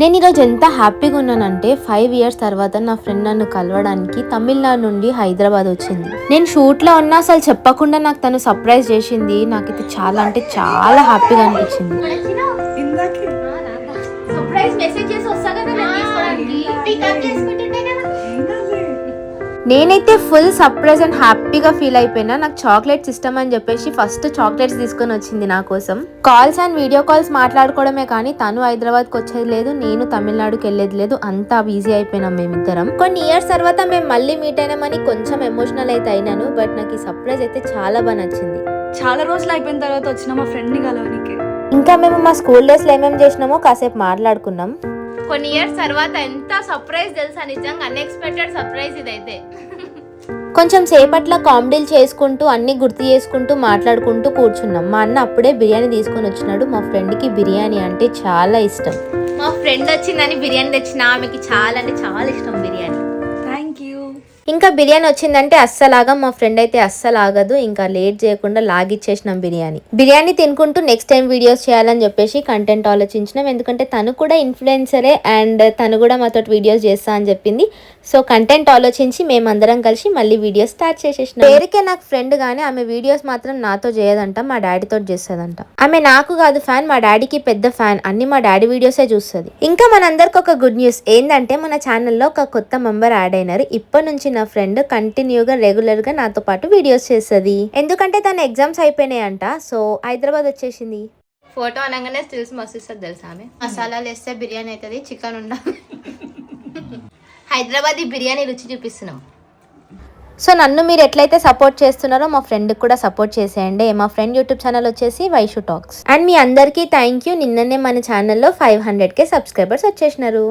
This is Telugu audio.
నేను ఈరోజు ఎంత హ్యాపీగా ఉన్నానంటే ఫైవ్ ఇయర్స్ తర్వాత నా ఫ్రెండ్ నన్ను కలవడానికి తమిళనాడు నుండి హైదరాబాద్ వచ్చింది. నేను షూట్లో ఉన్నా అసలు చెప్పకుండా నాకు తను సర్ప్రైజ్ చేసింది. నాకైతే చాలా అంటే చాలా హ్యాపీగా అనిపించింది. ఇందాకే. సర్ప్రైజ్ మెసేజ్ చేసి నేనైతే ఫుల్ సర్ప్రైజ్ అండ్ హ్యాపీగా ఫీల్ అయిపోయినా నాకు చాక్లెట్స్ ఇష్టం అని చెప్పేసి ఫస్ట్ చాక్లెట్స్ తీసుకొని వచ్చింది నా కోసం. కాల్స్ అండ్ వీడియో కాల్స్ మాట్లాడుకోవడమే కానీ తను హైదరాబాద్కి వచ్చేది లేదు నేను తమిళనాడుకి వెళ్ళేది లేదు అంతా బిజీ అయిపోయినాం మేమిద్దరం. కొన్ని ఇయర్స్ తర్వాత మేము మళ్ళీ మీట్ అయినామని కొంచెం ఎమోషనల్ అయితే అయినాను బట్ నాకు ఈ సర్ప్రైజ్ అయితే చాలా బాగా నచ్చింది. చాలా రోజులు అయిపోయిన తర్వాత వచ్చిన మా ఫ్రెండ్ని కలవనికి. ఇంకా మేము మా స్కూల్ డేస్లో ఏమేమి చేసినామో కాసేపు మాట్లాడుకున్నాం. కొన్ని ఇయర్స్ తర్వాత ఎంత సర్ప్రైజ్ తెలుసా నిజంగా? అన్ఎక్స్పెక్టెడ్ సర్ప్రైజ్ ఇదైతే. కొంచెం సేపట్ల కామెడీలు చేసుకుంటూ అన్ని గుర్తు చేసుకుంటూ మాట్లాడుకుంటూ కూర్చున్నాం. మా అన్న అప్పుడే బిర్యానీ తీసుకొని వచ్చినాడు. మా ఫ్రెండ్కి బిర్యానీ అంటే చాలా ఇష్టం. మా ఫ్రెండ్ వచ్చిందని బిర్యానీ తెచ్చిన ఆమెకి చాలా అంటే చాలా ఇష్టం బిర్యానీ. ఇంకా బిర్యానీ వచ్చిందంటే అస్సలాగా మా ఫ్రెండ్ అయితే అస్సలు ఆగదు ఇంకా లేట్ చేయకుండా లాగిచ్చేసినాం బిర్యానీ. బిర్యానీ తినుకుంటూ నెక్స్ట్ టైం వీడియోస్ చేయాలని చెప్పేసి కంటెంట్ ఆలోచించినాం. ఎందుకంటే తను కూడా ఇన్ఫ్లుయెన్సరే అండ్ తను కూడా మాతో వీడియోస్ చేస్తా అని చెప్పింది. సో కంటెంట్ ఆలోచించి మేమందరం కలిసి మళ్ళీ వీడియోస్ స్టార్ట్ చేసేసినాం. పేరుకే నాకు ఫ్రెండ్ గానీ ఆమె వీడియోస్ మాత్రం నాతో చేయదంట మా డాడీతో చేస్తుందంట. ఆమె నాకు కాదు ఫ్యాన్ మా డాడీకి పెద్ద ఫ్యాన్ అన్ని మా డాడీ వీడియోసే చూస్తుంది. ఇంకా మనందరికి ఒక గుడ్ న్యూస్ ఏంటంటే మన ఛానల్లో ఒక కొత్త మెంబర్ యాడ్ అయినారు. ఇప్పటి నుంచి నా ఫ్రెండ్ కంటిన్యూగా రెగ్యులర్గా నాతో పాటు వీడియోస్ చేస్తుంది. ఎందుకంటే తన ఎగ్జామ్స్ అయిపోయినాయంట సో హైదరాబాద్ వచ్చేసింది. ఫోటో అనగానే స్టిల్స్ మస్తు ఇస్తుంది తెలుసా ఆమె? మసాలాలు వేస్తే బిర్యానీ అవుతుంది చికెన్ ఉండాలి హైదరాబాదీ బిర్యానీ రుచి చూపిస్తున్నాం. సో నన్ను మీరు ఎట్లయితే సపోర్ట్ చేస్తున్నారో మా ఫ్రెండ్ కూడా సపోర్ట్ చేసేయండి. మా ఫ్రెండ్ యూట్యూబ్ ఛానల్ వచ్చేసి వైషు టాక్స్ అండ్ మీ అందరికీ థ్యాంక్ యూ నిన్ననే మన ఛానల్లో ఫైవ్ హండ్రెడ్కే సబ్స్క్రైబర్స్ వచ్చేసినారు.